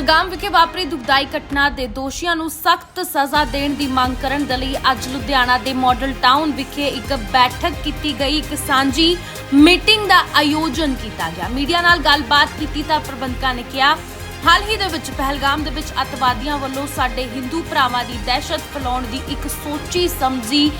ਪਹਿਲਗਾਮ ਵਿਖੇ ਵਾਪਰੀ ਦੁਖਦਾਈ ਘਟਨਾ ਦੇ ਦੋਸ਼ੀਆਂ ਨੂੰ ਸਖਤ ਸਜ਼ਾ ਦੇਣ ਦੀ ਮੰਗ ਕਰਨ ਦੇ ਲਈ ਅੱਜ ਲੁਧਿਆਣਾ ਦੇ ਮਾਡਲ ਟਾਊਨ ਵਿਖੇ ਇੱਕ ਬੈਠਕ ਕੀਤੀ ਗਈ। ਇੱਕ ਸਾਂਝੀ ਮੀਟਿੰਗ ਦਾ ਆਯੋਜਨ ਕੀਤਾ ਗਿਆ। ਮੀਡੀਆ ਨਾਲ ਗੱਲਬਾਤ ਕੀਤੀ ਤਾਂ ਪ੍ਰਬੰਧਕਾਂ ਨੇ ਕਿਹਾ, ਹਾਲ ਹੀ ਦੇ ਵਿੱਚ ਪਹਿਲਗਾਮ ਦੇ ਵਿੱਚ ਅੱਤਵਾਦੀਆਂ ਵੱਲੋਂ ਸਾਡੇ ਹਿੰਦੂ ਭਰਾਵਾਂ ਦੀ ਦਹਿਸ਼ਤ ਫੈਲਾਉਣ ਦੀ ਇੱਕ ਸੋਚੀ ਸਮਝੀ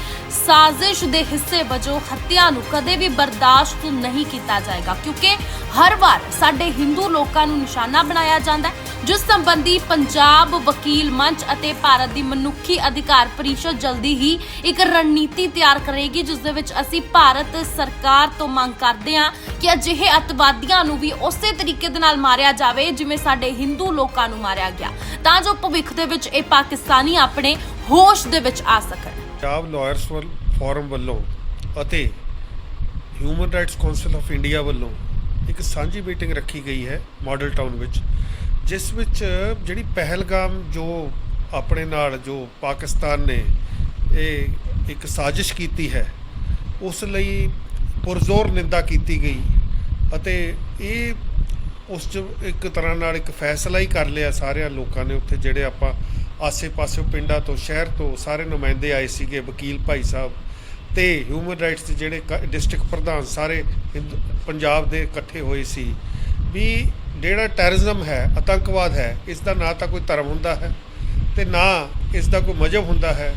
ਸਾਜ਼ਿਸ਼ ਦੇ ਹਿੱਸੇ ਵਜੋਂ ਹੱਤਿਆ ਨੂੰ ਕਦੇ ਵੀ ਬਰਦਾਸ਼ਤ ਨਹੀਂ ਕੀਤਾ ਜਾਏਗਾ। ਕਿਉਂਕਿ ਹਰ ਵਾਰ ਸਾਡੇ ਹਿੰਦੂ ਲੋਕਾਂ ਨੂੰ ਨਿਸ਼ਾਨਾ ਬਣਾਇਆ ਜਾਂਦਾ ਹੈ। ਜਿਸ ਸੰਬੰਧੀ ਪੰਜਾਬ ਵਕੀਲ ਮੰਚ ਅਤੇ ਭਾਰਤ ਦੀ ਮਨੁੱਖੀ ਅਧਿਕਾਰ ਪਰਿਸ਼ਦ ਜਲਦੀ ਹੀ ਇੱਕ ਰਣਨੀਤੀ ਤਿਆਰ ਕਰੇਗੀ, ਜਿਸ ਦੇ ਵਿੱਚ ਅਸੀਂ ਭਾਰਤ ਸਰਕਾਰ ਤੋਂ ਮੰਗ ਕਰਦੇ ਹਾਂ ਕਿ ਅਜਿਹੇ ਅੱਤਵਾਦੀਆਂ ਨੂੰ ਵੀ ਉਸੇ ਤਰੀਕੇ ਦੇ ਨਾਲ ਮਾਰਿਆ ਜਾਵੇ, ਜਿਵੇਂ ਸਾਡੇ ਹਿੰਦੂ ਲੋਕਾਂ ਨੂੰ ਮਾਰਿਆ ਗਿਆ। ਤਾਂ ਜੋ ਭਵਿੱਖ ਦੇ ਵਿੱਚ ਇਹ ਪਾਕਿਸਤਾਨੀ ਆਪਣੇ ਹੋਸ਼ ਦੇ ਵਿੱਚ ਆ ਸਕਣ। ਪੰਜਾਬ ਲਾਇਰਸ ਫੋਰਮ ਵੱਲੋਂ ਅਤੇ human rights council of India ਵੱਲੋਂ ਇੱਕ ਸਾਂਝੀ ਮੀਟਿੰਗ ਰੱਖੀ ਗਈ ਹੈ ਮਾਡਲ ਟਾਊਨ ਵਿੱਚ। ਜਿਸ ਵਿੱਚ ਜਿਹੜੀ ਪਹਿਲਗਾਮ ਜੋ ਆਪਣੇ ਨਾਲ ਜੋ ਪਾਕਿਸਤਾਨ ਨੇ ਇਹ ਇੱਕ ਸਾਜ਼ਿਸ਼ ਕੀਤੀ ਹੈ, ਉਸ ਲਈ ਪੁਰਜ਼ੋਰ ਨਿੰਦਾ ਕੀਤੀ ਗਈ ਅਤੇ ਇਹ ਉਸ 'ਚ ਇੱਕ ਤਰ੍ਹਾਂ ਨਾਲ ਇੱਕ ਫੈਸਲਾ ਹੀ ਕਰ ਲਿਆ ਸਾਰਿਆਂ ਲੋਕਾਂ ਨੇ ਉੱਥੇ ਜਿਹੜੇ ਆਪਾਂ ਆਸੇ-ਪਾਸੇ ਪਿੰਡਾਂ ਤੋਂ, ਸ਼ਹਿਰ ਤੋਂ ਸਾਰੇ ਨੁਮਾਇੰਦੇ ਆਏ ਸੀਗੇ, ਵਕੀਲ ਭਾਈ ਸਾਹਿਬ ਤੇ ਹਿਊਮਨ ਰਾਈਟਸ ਦੇ ਜਿਹੜੇ ਡਿਸਟ੍ਰਿਕਟ ਪ੍ਰਧਾਨ ਸਾਰੇ ਹਿੰਦੂ- ਪੰਜਾਬ ਦੇ ਇਕੱਠੇ ਹੋਏ ਸੀ ਵੀ ਜਿਹੜਾ ਟੈਰਰਿਜ਼ਮ ਹੈ, ਆਤੰਕਵਾਦ ਹੈ ਇਸ ਦਾ ਨਾ ਤਾਂ ਕੋਈ ਧਰਮ ਹੁੰਦਾ ਹੈ ਤੇ ਨਾ ਇਸ ਦਾ ਕੋਈ ਮਜ਼ਹਬ ਹੁੰਦਾ ਹੈ।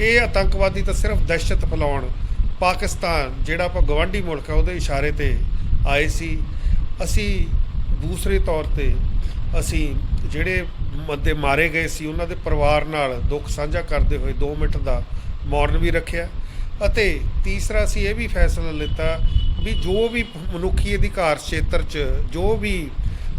ਇਹ ਆਤੰਕਵਾਦੀ ਤਾਂ ਸਿਰਫ ਦਹਿਸ਼ਤ ਫੈਲਾਉਣ, ਪਾਕਿਸਤਾਨ, ਜਿਹੜਾ ਆਪਾਂ ਗਵਾਂਢੀ ਮੁਲਕ ਹੈ, ਉਹਦੇ ਇਸ਼ਾਰੇ ਤੇ ਆਏ ਸੀ। ਅਸੀਂ ਦੂਸਰੇ ਤੌਰ ਤੇ ਅਸੀਂ ਜਿਹੜੇ ਬੰਦੇ ਮਾਰੇ ਗਏ ਸੀ, ਉਹਨਾਂ ਦੇ ਪਰਿਵਾਰ ਨਾਲ ਦੁੱਖ ਸਾਂਝਾ ਕਰਦੇ ਹੋਏ 2 ਮਿੰਟ ਦਾ ਮੌਨ ਵੀ ਰੱਖਿਆ। ਅਤੇ ਤੀਸਰਾ ਅਸੀਂ ਇਹ ਵੀ ਫੈਸਲਾ ਲਿੱਤਾ ਵੀ ਜੋ ਵੀ ਮਨੁੱਖੀ ਅਧਿਕਾਰ ਖੇਤਰ 'ਚ, ਜੋ ਵੀ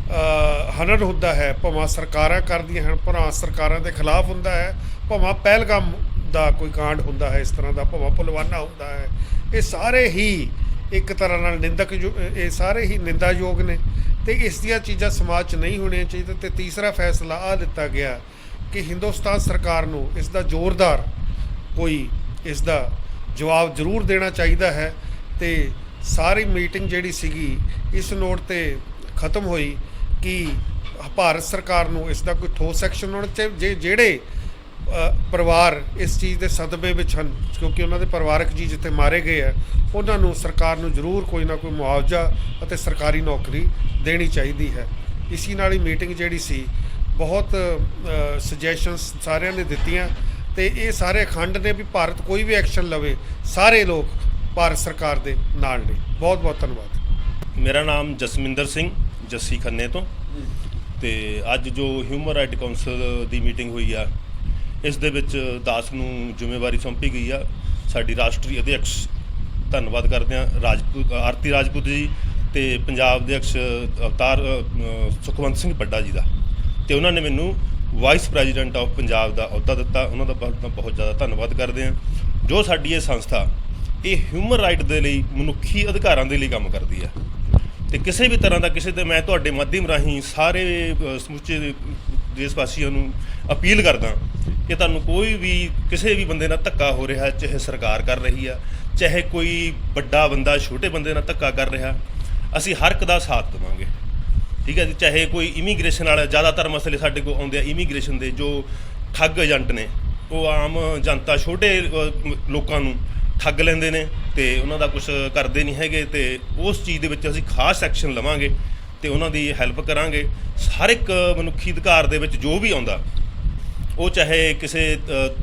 ਅ, ਹਨਨ ਹੁੰਦਾ ਹੈ ਭਾਵੇਂ ਸਰਕਾਰਾਂ ਕਰਦੀਆਂ ਹਨ ਭਾਵੇਂ ਸਰਕਾਰਾਂ ਦੇ ਖਿਲਾਫ ਹੁੰਦਾ ਹੈ ਭਾਵੇਂ ਪਹਿਲਗਾਮ ਦਾ ਕੋਈ ਕਾਂਡ ਹੁੰਦਾ ਹੈ ਇਸ ਤਰ੍ਹਾਂ ਦਾ ਭਾਵੇਂ ਪੁਲਵਾਨਾ ਹੁੰਦਾ ਹੈ। ਇਹ ਸਾਰੇ ਹੀ ਇੱਕ ਤਰ੍ਹਾਂ ਨਾਲ ਨਿੰਦਕ ਜੋ- ਇਹ ਸਾਰੇ ਹੀ ਨਿੰਦਾਯੋਗ ਨੇ ਤੇ ਇਸ ਦੀਆਂ ਚੀਜ਼ਾਂ ਸਮਾਜ 'ਚ ਨਹੀਂ ਹੋਣੀਆਂ ਚਾਹੀਦੀਆਂ ਤੇ ਤੀਸਰਾ ਫੈਸਲਾ ਆ ਦਿੱਤਾ ਗਿਆ ਕਿ ਹਿੰਦੁਸਤਾਨ ਸਰਕਾਰ ਨੂੰ ਇਸ ਦਾ ਜ਼ੋਰਦਾਰ ਕੋਈ ਇਸ ਦਾ ਜਵਾਬ ਜ਼ਰੂਰ ਦੇਣਾ ਚਾਹੀਦਾ ਹੈ ਤੇ ਸਾਰੀ ਮੀਟਿੰਗ ਜਿਹੜੀ ਸੀਗੀ ਇਸ ਨੋਟ ਤੇ ਖਤਮ ਹੋਈ ਕਿ ਭਾਰਤ ਸਰਕਾਰ ਨੂੰ ਇਸ ਦਾ ਕੋਈ ਠੋਸ ਐਕਸ਼ਨ ਹੋਣਾ ਚਾਹੀਦਾ ਜੇ, ਜਿਹੜੇ ਪਰਿਵਾਰ ਇਸ ਚੀਜ਼ ਦੇ ਸਦਮੇ ਵਿੱਚ ਹਨ, ਕਿਉਂਕਿ ਉਹਨਾਂ ਦੇ ਪਰਿਵਾਰਕ ਜੀ ਜਿੱਥੇ ਮਾਰੇ ਗਏ ਆ, ਉਹਨਾਂ ਨੂੰ ਸਰਕਾਰ ਨੂੰ ਜ਼ਰੂਰ ਕੋਈ ਨਾ ਕੋਈ ਮੁਆਵਜ਼ਾ ਅਤੇ ਸਰਕਾਰੀ ਨੌਕਰੀ ਦੇਣੀ ਚਾਹੀਦੀ ਹੈ। ਇਸੀ ਨਾਲ ਹੀ ਮੀਟਿੰਗ ਜਿਹੜੀ ਸੀ, ਬਹੁਤ ਸੁਜੈਸ਼ਨਸ ਸਾਰਿਆਂ ਨੇ ਦਿੱਤੀਆਂ ਤੇ ਇਹ ਸਾਰੇ ਅਖੰਡ ਨੇ ਵੀ ਭਾਰਤ ਕੋਈ ਵੀ ਐਕਸ਼ਨ ਲਵੇ, ਸਾਰੇ ਲੋਕ ਭਾਰਤ ਸਰਕਾਰ ਦੇ ਨਾਲ ਨੇ। ਬਹੁਤ ਬਹੁਤ ਧੰਨਵਾਦ। ਮੇਰਾ ਨਾਮ ਜਸਮਿੰਦਰ ਸਿੰਘ ਜੱਸੀ ਖੰਨੇ ਤੋਂ। ਤੇ ਅੱਜ ਜੋ ਹਿਊਮਨ ਰਾਈਟ ਕਾਉਂਸਲ ਦੀ ਮੀਟਿੰਗ ਹੋਈ ਆ, ਇਸ ਦੇ ਵਿੱਚ ਦਾਸ ਨੂੰ ਜ਼ਿੰਮੇਵਾਰੀ ਸੌਂਪੀ ਗਈ ਆ। ਸਾਡੀ ਰਾਸ਼ਟਰੀ ਅਧਿਕਸ਼ ਧੰਨਵਾਦ ਕਰਦੇ ਆ ਰਾਜਪੂਤ, ਆਰਤੀ ਰਾਜਪੂਤ ਜੀ ਤੇ ਪੰਜਾਬ ਦੇ ਅਧਿਕਸ਼ ਅਵਤਾਰ ਸੁਖਵੰਤ ਸਿੰਘ ਪੱਡਾ ਜੀ ਦਾ। ਤੇ ਉਹਨਾਂ ਨੇ ਮੈਨੂੰ ਵਾਈਸ ਪ੍ਰੈਜ਼ੀਡੈਂਟ ਆਫ ਪੰਜਾਬ ਦਾ ਅਹੁਦਾ ਦਿੱਤਾ। ਉਹਨਾਂ ਦਾ ਬਹੁਤ ਬਹੁਤ ਜ਼ਿਆਦਾ ਧੰਨਵਾਦ ਕਰਦੇ ਆ ਜੋ ਸਾਡੀ ਇਹ ਸੰਸਥਾ, ਇਹ ਹਿਊਮਨ ਰਾਈਟ ਦੇ ਲਈ ਮਨੁੱਖੀ ਅਧਿਕਾਰਾਂ ਦੇ ਲਈ ਕੰਮ ਕਰਦੀ ਆ। ਤੇ ਕਿਸੇ ਵੀ ਤਰ੍ਹਾਂ ਦਾ ਕਿਸੇ ਤੇ ਮੈਂ ਤੁਹਾਡੇ ਮਾਧਿਅਮ ਰਾਹੀਂ ਸਾਰੇ ਸਮੁੱਚੇ ਦੇਸ਼ ਵਾਸੀਆਂ ਨੂੰ ਅਪੀਲ ਕਰਦਾ ਕਿ ਤੁਹਾਨੂੰ ਕੋਈ ਵੀ, ਕਿਸੇ ਵੀ ਬੰਦੇ ਨਾਲ ਧੱਕਾ ਹੋ ਰਿਹਾ, ਚਾਹੇ ਸਰਕਾਰ ਕਰ ਰਹੀ ਆ, ਚਾਹੇ ਕੋਈ ਵੱਡਾ ਬੰਦਾ, ਛੋਟੇ ਬੰਦੇ ਨਾਲ ਧੱਕਾ ਕਰ ਰਿਹਾ, ਅਸੀਂ ਹਰ ਇੱਕ ਦਾ ਸਾਥ ਦੇਵਾਂਗੇ। ਠੀਕ ਹੈ ਜੀ? ਚਾਹੇ ਕੋਈ ਇਮੀਗ੍ਰੇਸ਼ਨ ਵਾਲਾ, ਜ਼ਿਆਦਾਤਰ ਮਸਲੇ ਸਾਡੇ ਕੋਲ ਆਉਂਦੇ ਆ ਇਮੀਗ੍ਰੇਸ਼ਨ ਦੇ, ਜੋ ਠੱਗ ਏਜੰਟ ਨੇ, ਉਹ ਆਮ ਜਨਤਾ, ਛੋਟੇ ਲੋਕਾਂ ਨੂੰ ਠੱਗ ਲੈਂਦੇ ਨੇ। ਤੇ ਉਹਨਾਂ ਦਾ ਕੁਝ ਕਰਦੇ ਨਹੀਂ ਹੈਗੇ ਤੇ ਉਸ ਚੀਜ਼ ਦੇ ਵਿੱਚ ਅਸੀਂ ਖਾਸ ਐਕਸ਼ਨ ਲਵਾਂਗੇ ਤੇ ਉਹਨਾਂ ਦੀ ਹੈਲਪ ਕਰਾਂਗੇ। ਹਰ ਇੱਕ ਮਨੁੱਖੀ ਅਧਿਕਾਰ ਦੇ ਵਿੱਚ ਜੋ ਵੀ ਆਉਂਦਾ ਉਹ ਚਾਹੇ ਕਿਸੇ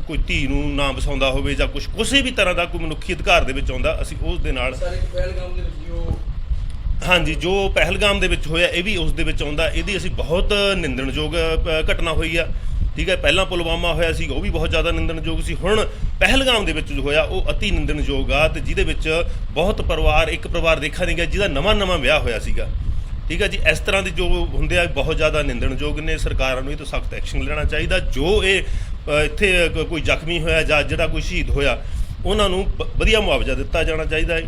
ਕੋਈ ਧੀ ਨੂੰ ਨਾ ਵਸਾਉਂਦਾ ਹੋਵੇ ਜਾਂ ਕੁਝ ਕਿਸੇ ਵੀ ਤਰ੍ਹਾਂ ਦਾ ਕੋਈ ਮਨੁੱਖੀ ਅਧਿਕਾਰ ਦੇ ਵਿੱਚ ਆਉਂਦਾ ਅਸੀਂ ਉਸ ਦੇ ਨਾਲ ਹਾਂਜੀ ਜੋ ਪਹਿਲਗਾਮ ਦੇ ਵਿੱਚ ਹੋਇਆ ਇਹ ਵੀ ਉਸ ਦੇ ਵਿੱਚ ਆਉਂਦਾ। ਇਹਦੀ ਅਸੀਂ ਬਹੁਤ ਨਿੰਦਣਯੋਗ ਘਟਨਾ ਹੋਈ ਆ। ਠੀਕ ਹੈ, ਪਹਿਲਾਂ ਪੁਲਵਾਮਾ ਹੋਇਆ ਸੀ, ਉਹ ਵੀ ਬਹੁਤ ਜ਼ਿਆਦਾ ਨਿੰਦਣਯੋਗ ਸੀ। ਹੁਣ ਪਹਿਲਗਾਮ ਦੇ ਵਿੱਚ ਜੋ ਹੋਇਆ, ਉਹ ਅਤੀ ਨਿੰਦਣਯੋਗ ਆ ਤੇ ਜਿਹਦੇ ਵਿੱਚ ਬਹੁਤ ਪਰਿਵਾਰ, ਇੱਕ ਪਰਿਵਾਰ ਦੇਖਿਆ ਨਹੀਂ ਗਿਆ, ਜਿਹਦਾ ਨਵਾਂ ਨਵਾਂ ਵਿਆਹ ਹੋਇਆ ਸੀਗਾ। ਠੀਕ ਹੈ ਜੀ, ਇਸ ਤਰ੍ਹਾਂ ਦੇ ਜੋ ਹੁੰਦੇ ਆ, ਬਹੁਤ ਜ਼ਿਆਦਾ ਨਿੰਦਣਯੋਗ ਨੇ। ਸਰਕਾਰਾਂ ਨੂੰ ਇਹ ਤੋਂ ਸਖਤ ਐਕਸ਼ਨ ਲੈਣਾ ਚਾਹੀਦਾ। ਜੋ ਇਹ ਇੱਥੇ ਕੋਈ ਜ਼ਖਮੀ ਹੋਇਆ ਜਾਂ ਜਿਹੜਾ ਕੋਈ ਸ਼ਹੀਦ ਹੋਇਆ, ਉਹਨਾਂ ਨੂੰ ਬ- ਵਧੀਆ ਮੁਆਵਜ਼ਾ ਦਿੱਤਾ ਜਾਣਾ ਚਾਹੀਦਾ ਹੈ।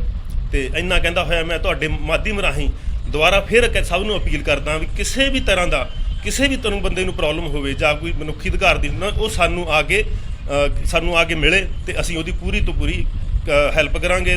ਤੇ ਇੰਨਾ ਕਹਿੰਦਾ ਹੋਇਆ, ਮੈਂ ਤੁਹਾਡੇ ਮਾਧਿਅਮ ਰਾਹੀਂ ਦੁਬਾਰਾ ਫਿਰ ਸਭ ਨੂੰ ਅਪੀਲ ਕਰਦਾ ਵੀ ਕਿਸੇ ਵੀ ਤਰ੍ਹਾਂ ਦਾ ਕਿਸੇ ਵੀ ਤੁਹਾਨੂੰ ਬੰਦੇ ਨੂੰ ਪ੍ਰੋਬਲਮ ਹੋਵੇ ਜਾਂ ਕੋਈ ਮਨੁੱਖੀ ਅਧਿਕਾਰ ਦੀ ਨਾ ਉਹ ਸਾਨੂੰ ਆ ਕੇ ਸਾਨੂੰ ਆ ਕੇ ਮਿਲੇ ਤੇ ਅਸੀਂ ਉਹਦੀ ਪੂਰੀ ਤੋਂ ਪੂਰੀ ਹੈਲਪ ਕਰਾਂਗੇ।